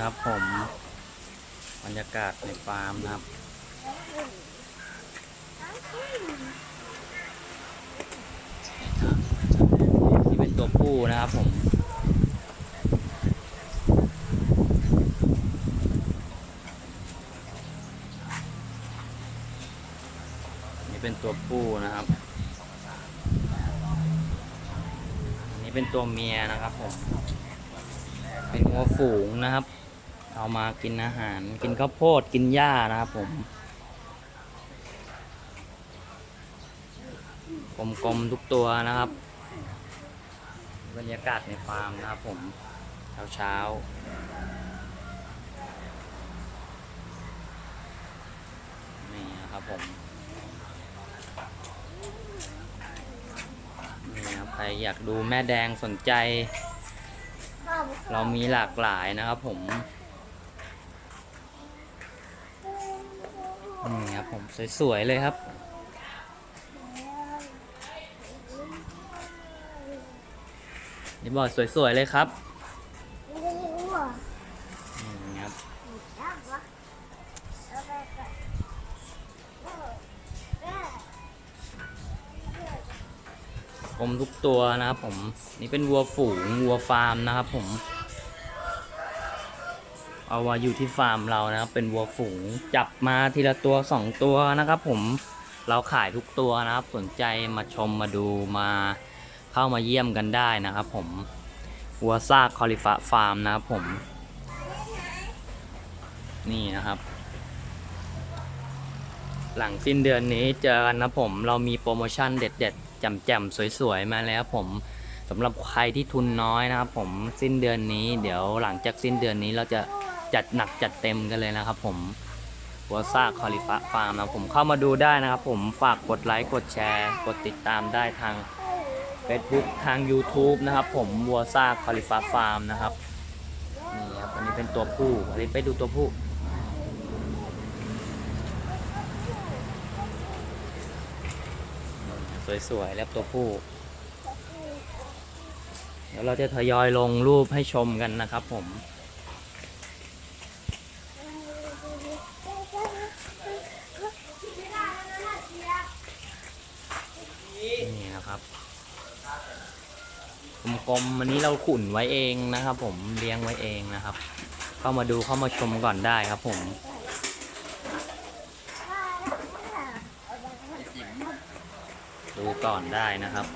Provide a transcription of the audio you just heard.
นะครับผมบรรยากาศในฟาร์มนะครับ ที่เป็นตัวผู้นะครับผมนี่เป็นตัวผู้นะครับอันนี้เป็นตัวเมียนะครับผมเป็นงัวฝูงนะครับ เอามากินอาหาร กินข้าวโพดกินหญ้านะครับผมกลมๆทุกตัวนะครับ บรรยากาศในฟาร์มนะครับผมเช้าๆนี่นะครับผมนี่ครับใครอยากดูแม่แดงสนใจ เรามีหลากหลายนะครับผม นี่ครับผมสวย ๆ เลยครับ นี่บอดสวย ๆ เลยครับนี่ครับกลมทุกตัวนะครับผม นี่เป็นวัวฝูงวัวฟาร์มนะครับผม เอามาอยู่ที่ฟาร์มเรานะครับ เป็นวัวฝูงจับมาทีละตัวสองตัวนะครับ ผมเราขายทุกตัวนะครับ สนใจมาชมมาดูมาเข้ามาเยี่ยมกันได้นะครับ ผมวัวซากคอลิฟะฟาร์มนะครับผม นี่นะครับ หลังสิ้นเดือนนี้เจอกันนะผมเรามีโปรโมชั่นเด็ดๆแจ่มๆสวยๆมาแล้วผมสำหรับใครที่ทุนน้อยนะครับ ผมสิ้นเดือนนี้ เดี๋ยวหลังจากสิ้นเดือนนี้เราจะ จัดหนักจัดเต็มกันเลยนะครับ ผมวัวซากคอลิฟะฟาร์มนะผมเข้ามาดูได้นะครับ ผมฝากกดไลค์กดแชร์ กดติดตามได้ทาง Facebook ทาง YouTube นะครับ ผมวัวซากคอลิฟะฟาร์มนะครับนี่ครับอันนี้เป็นตัวผู้อันนี้ไปดูตัวผู้สวยๆแล้วตัวผู้ เดี๋ยวเราจะทยอยลงรูปให้ชมกันนะครับผม นี่ นะครับกลมๆวันนี้เราขุนไว้เองนะครับ ผมเลี้ยงไว้เองนะครับ เข้ามาดูเข้ามาชมก่อนได้ครับ ผมดูก่อนได้นะครับ